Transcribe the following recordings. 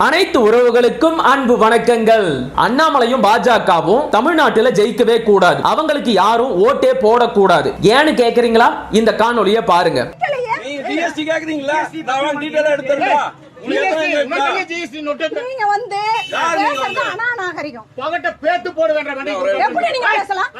அனைத்து உறவுகளுக்கும் அன்பு வணக்கங்கள். அண்ணாமலையும் பாஜகவும் தமிழ்நாட்டுல ஜெயிக்கவே கூடாது. அவங்களுக்கு யாரும் ஓட்டே போடக்கூடாது. ஏன்னு கேக்குறீங்களா? இந்த காணொலிய பாருங்க. நீங்க வந்து பகட்ட பேத்து போட வேண்டாம். எப்படி நீங்க பேசலாம்.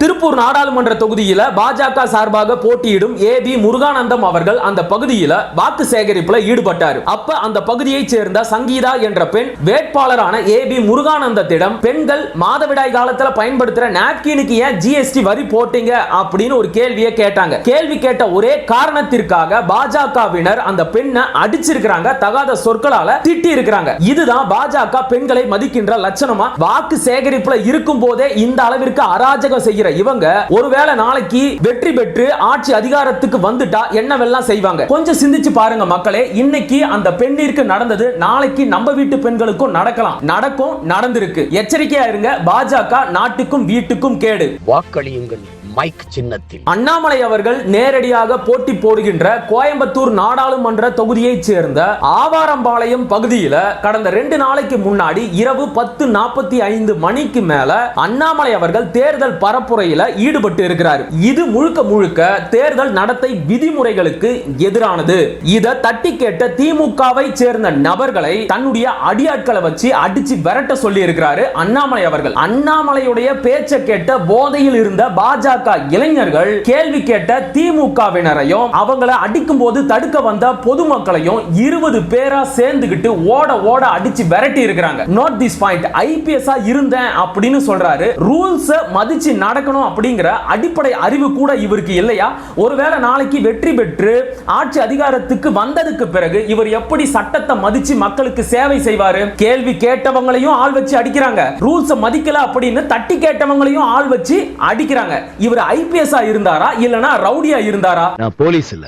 திருப்பூர் நாடாளுமன்ற தொகுதியில பாஜக சார்பாக போட்டியிடும் ஏ பி முருகானந்தம் அவர்கள் அந்த பகுதியில வாக்கு சேகரிப்புல ஈடுபட்டார். அப்ப அந்த பகுதியைச் சேர்ந்த சங்கீதா என்ற பெண் வேட்பாளரான ஏ பி முருகானந்தத்திடம் பெண்கள் மாதவிடாய் காலத்துல பயன்படுத்துற நாப்கினுக்கு ஏன் ஜிஎஸ்டி வரி போட்டீங்க அப்படின்னு ஒரு கேள்வியை கேட்டாங்க. கேள்வி கேட்ட ஒரே காரணத்திற்காக பாஜகவினர் அந்த பெண்ணை அடிச்சிருக்கிறாங்க. தகாத சொற்களால திட்டி இருக்கிறாங்க இதுதான் பாஜக பெண்களை மதிக்கின்ற லட்சணமா? வாக்கு சேகரிப்புல இருக்கும் போதே இந்த அளவிற்கு அராஜகம் செய்கிற இவங்க ஒருவேளை நாளைக்கு வெற்றி பெற்று ஆட்சி அதிகாரத்துக்கு வந்துட்டா என்னவெல்லாம் செய்வாங்க? கொஞ்சம் சிந்திச்சு பாருங்க மக்களே. இன்னைக்கு அந்த பெண்ணிற்கு நடந்தது நாளைக்கு நம்ம வீட்டு பெண்களுக்கும் நடக்கலாம். நடக்கும் நடந்திருக்கு. எச்சரிக்கையா இருங்க. பாஜக நாட்டுக்கும் வீட்டுக்கும் கேடு. வாக்களியுங்கள். மைக் சின்னத்தில். அண்ணாமலை அவர்கள் நேரடியாக போட்டி போடுகின்ற கோயம்புத்தூர் நாடாளுமன்ற தொகுதியைச் சேர்ந்த ஆவாரம்பாளையம் பகுதியில கடந்த ரெண்டு நாளைக்கு முன்னாடி இரவு பத்து நாற்பத்தி ஐந்து மணிக்கு மேல அண்ணாமலை அவர்கள் தேர்தல் பரப்புரையில ஈடுபட்டு இருக்கிறார். இது முழுக்க முழுக்க தேர்தல் நடத்தை விதிமுறைகளுக்கு எதிரானது. இதை தட்டி கேட்ட திமுகவை சேர்ந்த நபர்களை தன்னுடைய அடியாட்களை வச்சு அடிச்சு விரட்ட சொல்லி இருக்கிறாரு அண்ணாமலை அவர்கள். அண்ணாமலையுடைய பேச்சை கேட்ட போதையில் இருந்த பாஜக இளைஞர்கள் கேள்வி கேட்ட திமுகவினரையும் அவங்களை அடிக்கும் போது தடுக்க வந்த பொதுமக்களையும் இருபது பேரா சேர்ந்துகிட்டு ஓட ஓட அடிச்சு விரட்டி இருக்கிறாங்க. நோட் திஸ் பாயிண்ட் ஐபிஎஸ் இருந்தேன் அப்படின்னு சொல்றாரு. ரூல்ஸ் மதிச்சு நடக்கணும் அப்படிங்கிற அடிப்படை அறிவு கூட இவருக்கு இல்லையா? ஒருவேளை நாளைக்கு வெற்றி பெற்று ஆட்சி அதிகாரத்துக்கு வந்ததுக்கு பிறகு இவர் எப்படி சட்டத்தை மதிச்சு மக்களுக்கு சேவை செய்வாரு? கேள்வி கேட்டவங்களையும் ஆள் வச்சு அடிக்கிறாங்க. ரூல்ஸ் மதிக்கல அப்படின்னு தட்டி கேட்டவங்களையும் ஆள் வச்சு அடிக்கிறாங்க. இவர் ஐபிஎஸ் இருந்தாரா? இல்லனா ரவுடியா இருந்தாரா? நான் போலீஸ் இல்ல.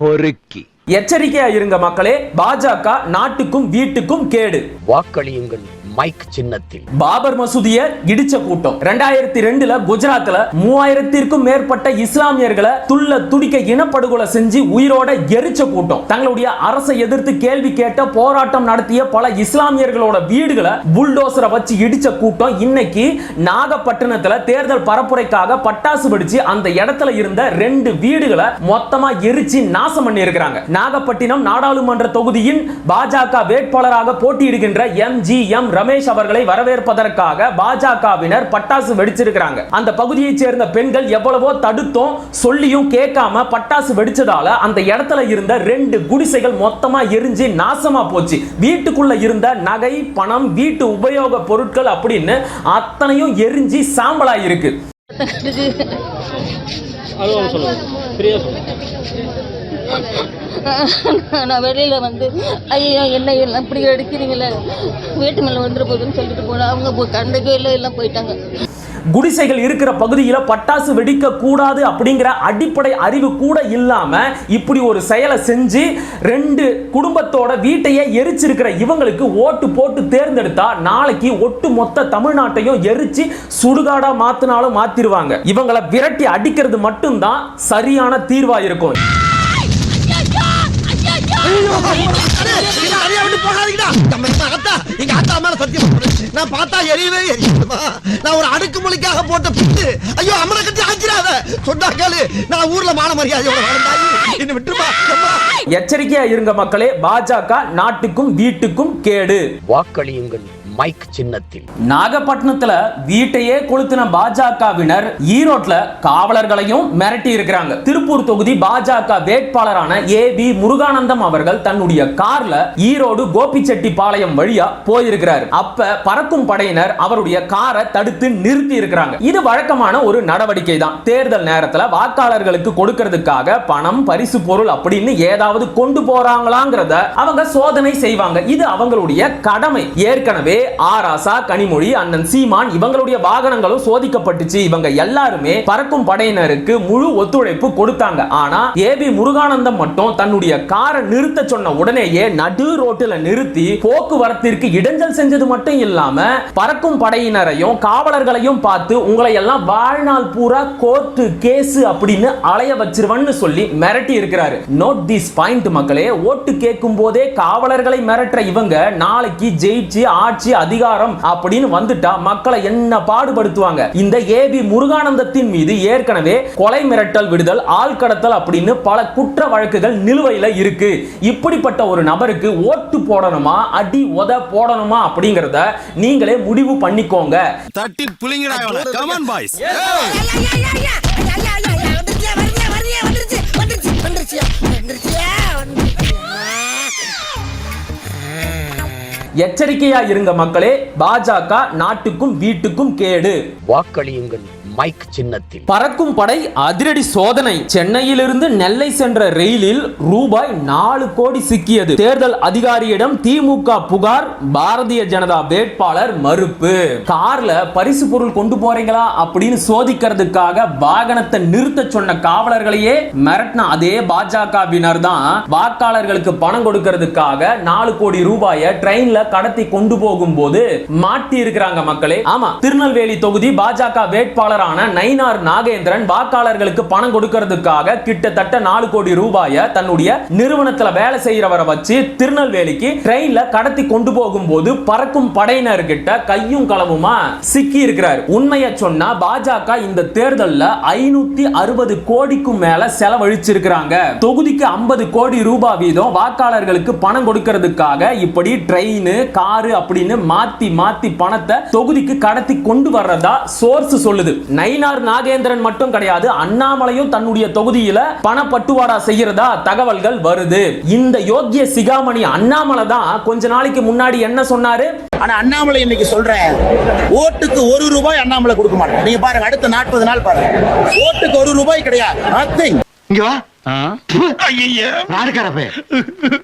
பொறுக்கி. எச்சரிக்கையா இருங்க மக்களே பாஜக நாட்டுக்கும் வீட்டுக்கும் கேடு. வாக்களியுங்கள். மைக் சின்னத்தில். பாபர் மசூதிய இடிச்ச கூட்டம். ரெண்டாயிரத்தி ரெண்டுல குஜராத்ல மூவாயிரத்திற்கும் மேற்பட்ட இஸ்லாமியர்களை துள்ள துடிக்க இனப்படுகொலை செஞ்சு உயிரோட எரிச்ச கூட்டம். தங்களுடைய அரசை எதிர்த்து கேள்வி கேட்ட போராட்டம் நடத்திய பல இஸ்லாமியர்களோட வீடுகளை புல்டோசரை வச்சு இடிச்ச கூட்டம் இன்னைக்கு நாகப்பட்டினத்துல தேர்தல் பரப்புரைக்காக பட்டாசு வெடிச்சு அந்த இடத்துல இருந்த ரெண்டு வீடுகளை மொத்தமா எரிச்சு நாசம் பண்ணி இருக்கிறாங்க நாகப்பட்டினம் நாடாளுமன்ற தொகுதியின் பாஜக வேட்பாளராக போட்டியிடுகின்ற எம் ஜி எம் ரமேஷ் அவர்களை வரவேற்பதற்காக பாஜகவினர் பட்டாசு வெடிச்சிருக்கிறாங்க. அந்த பகுதியைச் சேர்ந்த பெண்கள் எவ்வளவோ தடுத்தோம் சொல்லியும் கேட்காம பட்டாசு வெடிச்சதால அந்த இடத்துல இருந்த ரெண்டு குடிசைகள் மொத்தமா எரிஞ்சு நாசமா போச்சு. வீட்டுக்குள்ள இருந்த நகை பணம் வீட்டு உபயோக பொருட்கள் அப்படின்னு அத்தனையும் எரிஞ்சு சாம்பலா இருக்கு. நான் வெளியில் வந்து ஐயோ என்ன எல்லாம் இப்படி அடிக்கிறீங்களே? வீட்டு மேலே வந்துட போகுதுன்னு சொல்லிட்டு போனேன் அவங்க போ- கண்டுக்கவே இல்லை எல்லாம் போயிட்டாங்க. குடிசைகள் இருக்கிற பகுதியில் பட்டாசு வெடிக்க கூடாது அப்படிங்கிற அடிப்படை அறிவு கூட இல்லாம இப்படி ஒரு செயலை செஞ்சு ரெண்டு குடும்பத்தோட வீட்டையே எரிச்சிருக்கிற இவங்களுக்கு ஓட்டு போட்டு தேர்ந்தெடுத்தா நாளைக்கு ஒட்டு மொத்த தமிழ்நாட்டையும் எரிச்சு சுடுகாடா மாத்தினாலும் மாத்திருவாங்க. இவங்களை விரட்டி அடிக்கிறது மட்டும்தான் சரியான தீர்வா இருக்கும். எங்க அத்தா மேல சத்தியம் பண்றேன். நான் பார்த்தா எரியவே எரியுமா நான் ஒரு அடுக்கு மொழிக்காக போட்ட பிட்டு ஐயோ அம்மனை கட்டி ஆக்கிறாத சொன்னா கேளு நான் ஊர்ல மான மரியாதையோட வாழ்ந்தாயி என்ன விட்டுருமா எச்சரிக்கையா இருங்க மக்களே பாஜக நாட்டுக்கும் வீட்டுக்கும் கேடு வாக்களியுங்கள். மைக் சின்னத்தில். நாகப்பட்டினத்துல வீட்டையே கொளுத்தின பாஜகவினர் ஈரோட்ல காவலர்களையும் மிரட்டி இருக்கிறாங்க. திருப்பூர் தொகுதி பாஜக வேட்பாளரான ஏ பி முருகானந்தம் அவர்கள் தன்னுடைய கார்ல ஈரோடு கோபிச்செட்டி பாளையம் வழியா போயிருக்கிறார். அப்ப பறக்கும் படையினர் அவருடைய காரை தடுத்து நிறுத்தி இருக்கிறாங்க. இது வழக்கமான ஒரு நடவடிக்கை தான் தேர்தல் நேரத்துல வாக்காளர்களுக்கு கொடுக்கிறதுக்காக பணம் பரிசு பொருள் அப்படின்னு ஏதாவது கொண்டு போறாங்களாங்கிறத அவங்க சோதனை செய்வாங்க. இது அவங்களுடைய கடமை. ஏற்கனவே ஆ ராசா கனிமொழி அண்ணன் சீமான் இவங்களுடைய வாகனங்களும் சோதிக்கப்பட்டுச்சு. இவங்க எல்லாருமே பறக்கும் படையினருக்கு முழு ஒத்துழைப்பு கொடுத்தாங்க. ஆனா ஏபி முருகானந்தம் மட்டும் தன்னுடைய காரை நிறுத்த சொன்ன உடனேயே நடு ரோட்டுல நிறுத்தி போக்குவரத்திற்கு இடைஞ்சல் செஞ்சது மட்டும் இல்லாம பறக்கும் படையினரையும் காவலர்களையும் பார்த்து உங்களை எல்லாம் வாழ்நாள் பூரா கோர்ட்டு கேஸ் அப்படின்னு அலைய வச்சிருவன்னு சொல்லி மிரட்டி இருக்கிறாரு. நோட் திஸ் பாயிண்ட் மக்களே ஓட்டு கேட்கும் போதே காவலர்களை மிரட்டுற இவங்க நாளைக்கு ஜெயிச்சு ஆட்சி அதிகாரம் அப்படின்னு வந்துட்டா மக்களை என்ன பாடுபடுத்துவாங்க? இந்த ஏபி முருகானந்தத்தின் மீது ஏற்கனவே கொலை மிரட்டல் விடுதல் ஆள் கடத்தல் அப்படின்னு பல குற்ற வழக்குகள் நிலுவையில இருக்கு. இப்படிப்பட்ட ஒரு நபருக்கு ஓட்டு போடணுமா? அடி உத போடணுமா அப்படிங்கறத நீங்களே முடிவு பண்ணிக்கோங்க. தட்டி புளிங்கடா கமான் பாய்ஸ் எச்சரிக்கையா இருங்க மக்களே பாஜக நாட்டுக்கும் வீட்டுக்கும் கேடு. வாக்களியுங்கள். மைக் சின்னத்தில். பறக்கும் படை அதிரடி சோதனை. சென்னையிலிருந்து நெல்லை சென்ற ரயிலில் ரூபாய் நாலு கோடி சிக்கியது. தேர்தல் அதிகாரியிடம் திமுக புகார் பாரதிய ஜனதா வேட்பாளர் மறுப்பு. கார்ல பரிசு பொருள் கொண்டு போறீங்களா அப்படின்னு சோதிக்கிறதுக்காக வாகனத்தை நிறுத்த சொன்ன காவலர்களையே மிரட்டின அதே பாஜகவினர் தான். வாக்காளர்களுக்கு பணம் கொடுக்கிறதுக்காக நாலு கோடி ரூபாயை ட்ரெயின்ல கடத்தி கொண்டு போகும்போது மாட்டி இருக்கிறாங்க மக்களே. ஆமா திருநெல்வேலி தொகுதி பாஜக வேட்பாளரான நயினார் நாகேந்திரன் வாக்காளர்களுக்கு பணம் கொடுக்கறதுக்காக கிட்டத்தட்ட நாலு கோடி ரூபாயை தன்னுடைய நிறுவனத்துல வேலை செய்யறவரை வச்சு திருநெல்வேலிக்கு ட்ரெயின்ல கடத்தி கொண்டு போகும்போது பறக்கும் படையினர்கிட்ட கையும் களவுமா சிக்கி இருக்கிறார். உண்மையை சொன்னா பாஜக இந்த தேர்தல்ல ஐநூத்தி அறுபது கோடிக்கும் மேல செலவழிச்சிருக்கிறாங்க. தொகுதிக்கு ஐம்பது கோடி ரூபாய் வீதம் வாக்காளர்களுக்கு பணம் கொடுக்கறதுக்காக இப்படி ட்ரெயின் காரு அப்படின்னு மாத்தி மாத்தி பணத்தை தொகுதிக்கு கடத்தி கொண்டு வர்றதா சோர்ஸ் சொல்லுது. நயினார் நாகேந்திரன் மட்டும் கிடையாது அண்ணாமலையும் தன்னுடைய தொகுதியில பணப்பட்டுவாடா செய்யறதா தகவல்கள் வருது. இந்த யோக்கிய சிகாமணி அண்ணாமலை தான் கொஞ்ச நாளைக்கு முன்னாடி என்ன சொன்னாரு? ஆனா அண்ணாமலை இன்னைக்கு சொல்றேன் ஓட்டுக்கு ஒரு ரூபாய் அண்ணாமலை கொடுக்க மாட்டேன். நீங்க பாருங்க அடுத்த நாற்பது நாள் பாருங்க. ஓட்டுக்கு ஒரு ரூபாய் கிடையாது.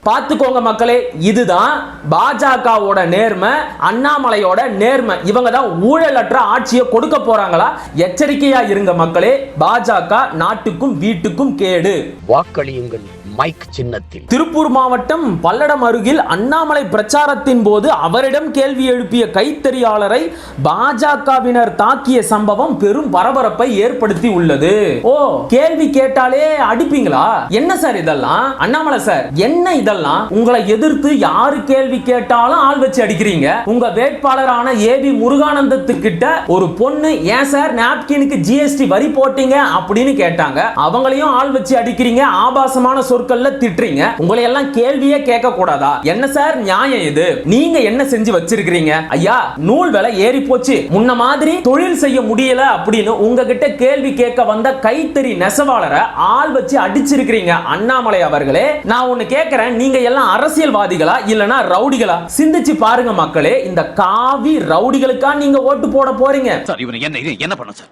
பார்த்துக்கோங்க மக்களே இதுதான் பாஜகவோட நேர்மை அண்ணாமலையோட நேர்மை. இவங்க தான் ஊழலற்ற ஆட்சியை கொடுக்க போறாங்களா? எச்சரிக்கையா இருங்க மக்களே பாஜக நாட்டுக்கும் வீட்டுக்கும் கேடு. வாக்களியுங்கள். மைக் சின்னத்தில். திருப்பூர் மாவட்டம் பல்லடம் அருகில் அண்ணாமலை பிரச்சாரத்தின் போது அவரிடம் கேள்வி எழுப்பிய கைத்தறியாளரை பாஜகவினர் தாக்கிய சம்பவம் பெரும் பரபரப்பை ஏற்படுத்தி உள்ளது. ஓ கேள்வி கேட்டாலே அடிப்பீங்களா? என்ன சார் இதெல்லாம்? அண்ணாமலை சார் என்ன இதெல்லாம்? உங்களை எதிர்த்து யாரு கேள்வி கேட்டாலும் ஆள் வச்சு அடிக்கிறீங்க? உங்க வேட்பாளரான ஏபி முருகானந்தத்துக்கிட்ட ஒரு பொண்ணு ஏன் சார் நாப்கினுக்கு ஜிஎஸ்டி வரி போட்டீங்க? அப்படின்னு கேட்டாங்க. அவங்களையும் ஆள் வச்சு அடிக்கிறீங்க. ஆபாசமான சொற்கள்ல திட்டுறீங்க. உங்களை எல்லாம் கேள்வியே கேட்க கூடாதா என்ன சார்? நியாயம் இது. நீங்க என்ன செஞ்சு வச்சிருக்கிறீங்க? ஐயா நூல் விலை ஏறி போச்சு. முன்ன மாதிரி தொழில் செய்ய முடியல அப்படின்னு உங்ககிட்ட கேள்வி கேட்க வந்த கைத்தறி நெசவாளரை ஆள் வச்சு அடிச்சிருக்கிறீங்க. அண்ணாமலை அவர்களே நான் ஒண்ணு கேட்கிறேன். நீங்க எல்லாம் அரசியல்வாதிகளா? இல்லனா ரவுடிகளா? சிந்திச்சு பாருங்க மக்களே இந்த காவி ரவுடிகளுக்கா நீங்க ஓட்டு போட போறீங்க? சார் இவனை என்ன இது என்ன பண்ண சார்?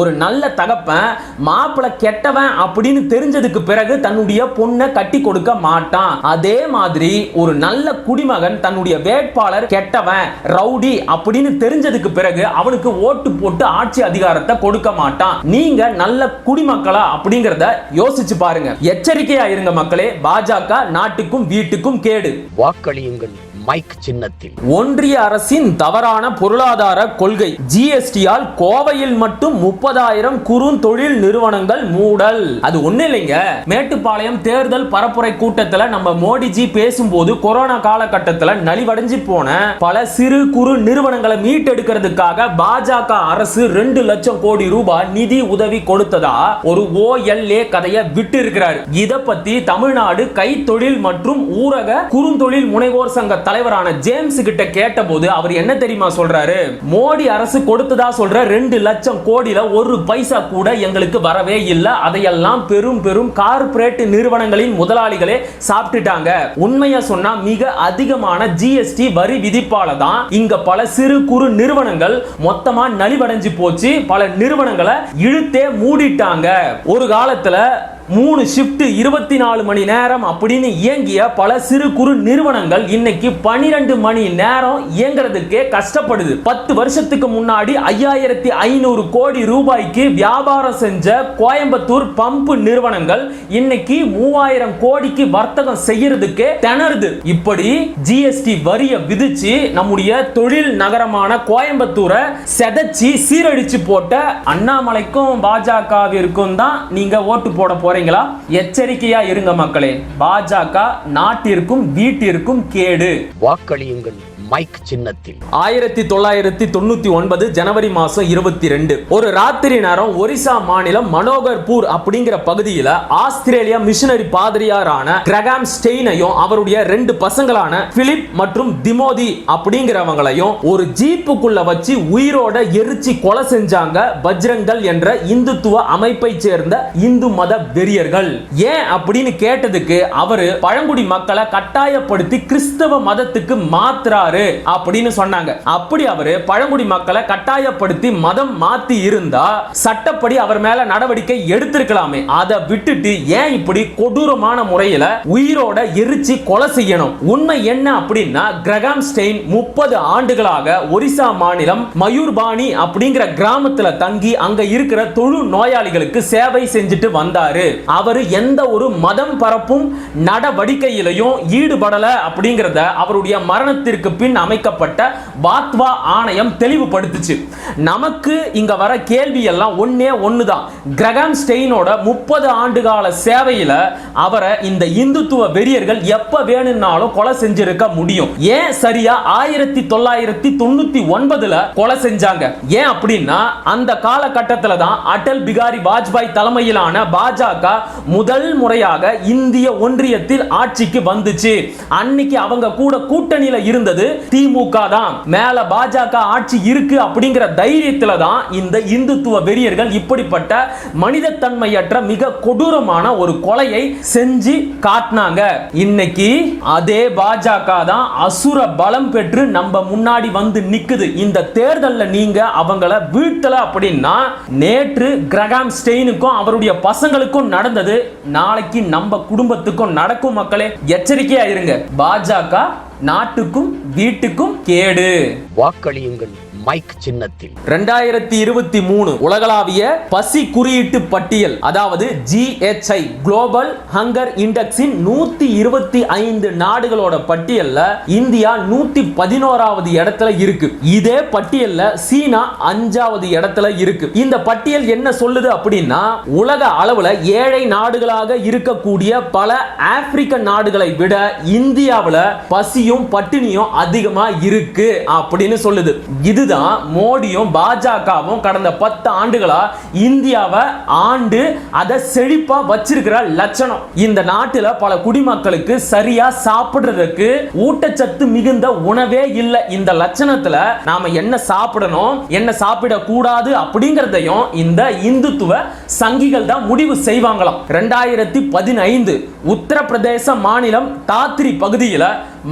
ஒரு நல்ல தகப்பன் மாப்பிளை கெட்டவன் அப்படின்னு தெரிஞ்சதுக்கு பிறகு தன்னுடைய பொண்ணை கட்டி கொடுக்க மாட்டான். அதே மாதிரி ஒரு நல்ல குடிமகன் தன்னுடைய வேட்பாளர் கெட்டவன் ரவுடி அப்படின்னு தெரிஞ்சதுக்கு பிறகு அவனுக்கு ஓட்டு போட்டு ஆட்சி அதிகாரத்தை கொடுக்க மாட்டான். நீங்க நல்ல குடிமக்களா அப்படிங்கறத யோசிச்சு பாருங்க. எச்சரிக்கையா இருங்க மக்களே பாஜக நாட்டுக்கும் வீட்டுக்கும் கேடு. வாக்களியுங்கள். மைக் சின்னத்தில். ஒன்றிய அரசின் தவறான பொருளாதார கொள்கை. ஜிஎஸ்டியால் கோவையில் மட்டும் முப்பதாயிரம் குறுந்தொழில் நிறுவனங்கள் மூடல். அது ஒண்ணு இல்லைங்க. மேட்டுப்பாளையம் தேர்தல் பரப்புரை கூட்டத்துல நம்ம மோடிஜி பேசும்போது கொரோனா காலகட்டத்துல நலிவடைஞ்சு போன பல சிறு குறு நிறுவனங்களை மீட்டெடுக்கிறதுக்காக பாஜக அரசு ரெண்டு லட்சம் கோடி ரூபாய் நிதி உதவி கொடுத்ததா ஒரு ஓஎல்ஏ கதையை விட்டு இருக்கிறார் இத பத்தி தமிழ்நாடு கைத்தொழில் மற்றும் ஊரக குறுந்தொழில் முனைவோர் சங்க தலைவரான ஜேம்ஸ் கிட்ட கேட்டபோது அவர் என்ன தெரியுமா சொல்றாரு? மோடி அரசு கொடுத்ததா சொல்ற ரெண்டு லட்சம் கோடியில ஒரு பைசா கூட எங்களுக்கு வரவே இல்லை. அதையெல்லாம் பெரும் பெரும் கார்பரேட் நிறுவனங்களின் முதலாளிகளே சாப்பிட்டுட்டாங்க. உண்மையா சொன்னா மிக அதிகமான ஜிஎஸ்டி வரி விதிப்பால தான் இங்க பல சிறு குறு நிறுவனங்கள் மொத்தமா நலிவடைஞ்சு போச்சு. பல நிறுவனங்களை இழுத்தே மூடிட்டாங்க. ஒரு காலத்துல மூணு ஷிஃப்ட் இருபத்தி நாலு மணி நேரம் அப்படின்னு இயங்கிய பல சிறு குறு நிறுவனங்கள் இன்னைக்கு பனிரெண்டு மணி நேரம் இயங்குறதுக்கே கஷ்டப்படுது. பத்து வருஷத்துக்கு முன்னாடி ஐயாயிரத்தி ஐநூறு கோடி ரூபாய்க்கு வியாபாரம் செஞ்ச கோயம்புத்தூர் பம்பு நிறுவனங்கள் இன்னைக்கு மூவாயிரம் கோடிக்கு வர்த்தகம் செய்யறதுக்கே திணறுது. இப்படி ஜிஎஸ்டி வரிய விதிச்சு நம்முடைய தொழில் நகரமான கோயம்புத்தூரை செதச்சி சீரழிச்சு போட்ட அண்ணாமலைக்கும் பாஜகவிற்கும் தான் நீங்க ஓட்டு போட போறீங்களா எச்சரிக்கையா இருங்க மக்களே. பாஜக நாட்டிற்கும் வீட்டிற்கும் கேடு. வாக்களியுங்கள். மைக் சின்னத்தில். ஆயிரத்தி தொள்ளாயிரத்தி தொண்ணூத்தி ஒன்பது ஜனவரி மாசம் இருபத்தி ரெண்டு ஒரு ராத்திரி நேரம் ஒரிசா மாநிலம் மனோகர்பூர் அப்படிங்கிற பகுதியில ஆஸ்திரேலியா மிஷனரி பாதிரியாரான கிரகாம் ஸ்டெயினையும் அவருடைய ரெண்டு பசங்களான பிலிப் மற்றும் திமோதி அப்படிங்கிறவங்களையும் ஒரு ஜீப்புக்குள்ள வச்சு உயிரோட எரிச்சு கொலை செஞ்சாங்க பஜ்ரங்கல் என்ற இந்துத்துவ அமைப்பை சேர்ந்த இந்து மத வெறியர்கள். ஏன் அப்படின்னு கேட்டதுக்கு அவரு பழங்குடி மக்களை கட்டாயப்படுத்தி கிறிஸ்தவ மதத்துக்கு மாத்துறாரு அப்படின்னு சொன்னாங்க. அப்படி அவரு பழங்குடி மக்களை கட்டாயப்படுத்தி மதம் மாத்தி இருந்தா சட்டப்படி அவர் மேல நடவடிக்கை எடுத்திருக்கலாமே. அதை விட்டுட்டு ஏன் இப்படி கொடூரமான முறையில உயிரோட எரிச்சு கொலை செய்யணும்? உண்மை என்ன அப்படின்னா கிரகாம் ஸ்டெயின் முப்பது ஆண்டுகளாக ஒரிசா மாநிலம் மயூர்பாணி அப்படிங்கிற கிராமத்துல தங்கி அங்க இருக்கிற தொழு நோயாளிகளுக்கு சேவை செஞ்சுட்டு வந்தாரு. அவரு எந்த ஒரு மதம் பரப்பும் நடவடிக்கையிலையும் ஈடுபடல அப்படிங்கிறத அவருடைய மரணத்திற்கு பின் அமைக்கப்பட்ட பாத்வா ஆணையம் தெளிவுபடுத்துச்சு. நமக்கு இங்க வர கேள்வி எல்லாம் ஒன்னே ஒண்ணுதான். கிரகாம் ஸ்டெயினோட முப்பது ஆண்டுகால சேவையில அவரை இந்த இந்துத்துவ வெறியர்கள் எப்ப வேணும்னாலும் கொலை செஞ்சிருக்க முடியும். ஏன் சரியா ஆயிரத்தி தொள்ளாயிரத்தி தொண்ணூத்தி ஒன்பதுல கொலை செஞ்சாங்க? ஏன் அப்படின்னா அந்த காலகட்டத்தில் தான் அடல் பிகாரி வாஜ்பாய் தலைமையிலான பாஜக முதல் முறையாக இந்திய ஒன்றியத்தில் ஆட்சிக்கு வந்துச்சு. அன்னைக்கு அவங்க கூட கூட்டணியில் இருந்தது திமுக தான். மேல பாஜக ஆட்சி இருக்கு அப்படிங்கிற தைரியத்துல தான் இந்த இந்துத்துவ வெறியர்கள் இப்படிப்பட்ட மனிதத்தன்மையற்ற மிக கொடூரமான ஒரு கொலையை செஞ்சு காட்டினாங்க. இன்னைக்கு அதே பாஜக தான் அசுர பலம் பெற்று நம்ம முன்னாடி வந்து நிக்குது. இந்த தேர்தல்ல நீங்க அவங்கள வீழ்த்தல அப்படின்னா நேற்று கிரகாம் ஸ்டெயினுக்கும் அவருடைய பசங்களுக்கும் நடந்தது. நாளைக்கு நம்ம குடும்பத்துக்கும் நடக்கும் மக்களே எச்சரிக்கையா இருங்க. பாஜக நாட்டுக்கும் வீட்டுக்கும் கேடு. வாக்களியுங்கள். மைக் சின்னத்தில். ரெண்டாயிரத்தி இருபத்தி மூணு உலகளாவிய பசி குறியீட்டு பட்டியல் அதாவது ஜிஹெச்ஐ குளோபல் ஹங்கர் இண்டெக்ஸின் நூத்தி இருபத்தி ஐந்து நாடுகளோட பட்டியல்ல இந்தியா நூத்தி பதினோராவது இடத்துல இருக்கு. இதே பட்டியல்ல சீனா அஞ்சாவது இடத்துல இருக்கு. இந்த பட்டியல் என்ன சொல்லுது அப்படின்னா உலக அளவுல ஏழை நாடுகளாக இருக்கக்கூடிய பல ஆப்பிரிக்க நாடுகளை விட இந்தியாவுல பசியும் பட்டினியும் அதிகமா இருக்கு அப்படின்னு சொல்லுது. இது இதுதான் மோடியும் பாஜகவும் கடந்த பத்து ஆண்டுகளா இந்தியாவை ஆண்டு அதை செழிப்பா வச்சிருக்கிற லட்சணம். இந்த நாட்டில் பல குடிமக்களுக்கு சரியா சாப்பிடுறதுக்கு ஊட்டச்சத்து மிகுந்த உணவே இல்லை. இந்த லட்சணத்துல நாம என்ன சாப்பிடணும் என்ன சாப்பிட கூடாது அப்படிங்கறதையும் இந்த இந்துத்துவ சங்கிகள் தான் முடிவு செய்வாங்களாம். ரெண்டாயிரத்தி பதினைந்து உத்தரப்பிரதேச மாநிலம் தாத்ரி பகுதியில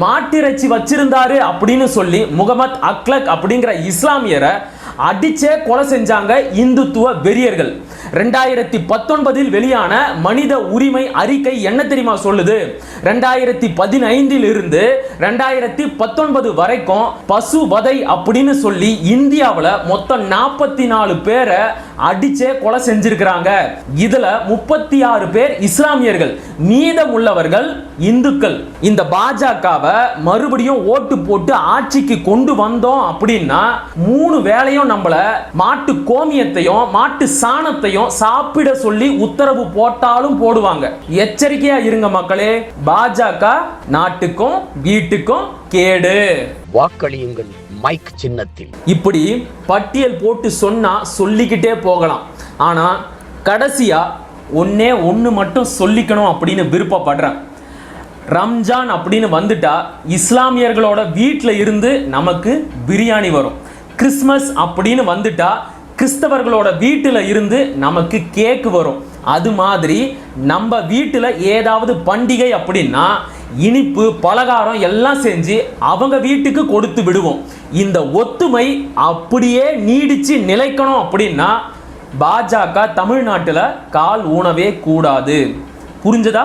மாட்டிறைச்சி வச்சிருந்தாரு அப்படின்னு சொல்லி முகமது அக்லக் அப்படிங்கிற இஸ்லாமியரை அடிச்சே கொலை செஞ்சாங்க இந்துத்துவ வெறியர்கள். ரெண்டாயிரத்தி பத்தொன்பதில் வெளியான மனித உரிமை அறிக்கை என்ன தெரியுமா சொல்லுது? ரெண்டாயிரத்தி பதினைந்தில் இருந்து ரெண்டாயிரத்தி பத்தொன்பது வரைக்கும் பசு வதை அப்படின்னு சொல்லி இந்தியாவில் மொத்தம் நாற்பத்தி நாலு பேரை அடிச்சே கொலை செஞ்சிருக்கிறாங்க. இதுல முப்பத்தி ஆறு பேர் இஸ்லாமியர்கள் மீதம் உள்ளவர்கள் இந்துக்கள். இந்த பாஜகவை மறுபடியும் ஓட்டு போட்டு ஆட்சிக்கு கொண்டு வந்தோம் அப்படின்னா மூணு வேளையும் நம்மள மாட்டு கோமியத்தையும் மாட்டு சாணத்தையும் சாப்பிட சொல்லி உத்தரவு போட்டாலும் போடுவாங்க. எச்சரிக்கையா இருங்க மக்களே பாஜக நாட்டுக்கும் வீட்டுக்கும் கேடு. வாக்களியுங்கள் மைக் சின்னத்தில். இப்படி பட்டியல் போட்டு சொன்னா சொல்லிக்கிட்டே போகலாம். ஆனா கடைசியா ஒன்னே ஒன்று மட்டும் சொல்லிக்கணும் அப்படின்னு விருப்பப்படுறேன். ரம்ஜான் அப்படின்னு வந்துட்டா இஸ்லாமியர்களோட வீட்டில் இருந்து நமக்கு பிரியாணி வரும். கிறிஸ்மஸ் அப்படின்னு வந்துட்டா கிறிஸ்தவர்களோட வீட்டில் இருந்து நமக்கு கேக் வரும். அது மாதிரி நம்ம வீட்டில் ஏதாவது பண்டிகை அப்படின்னா இனிப்பு பலகாரம் எல்லாம் செஞ்சு அவங்க வீட்டுக்கு கொடுத்து விடுவோம். இந்த ஒத்துமை அப்படியே நீடிச்சு நிலைக்கணும் அப்படின்னா பாஜக தமிழ்நாட்டில் கால் ஊனவே கூடாது. புரிஞ்சதா?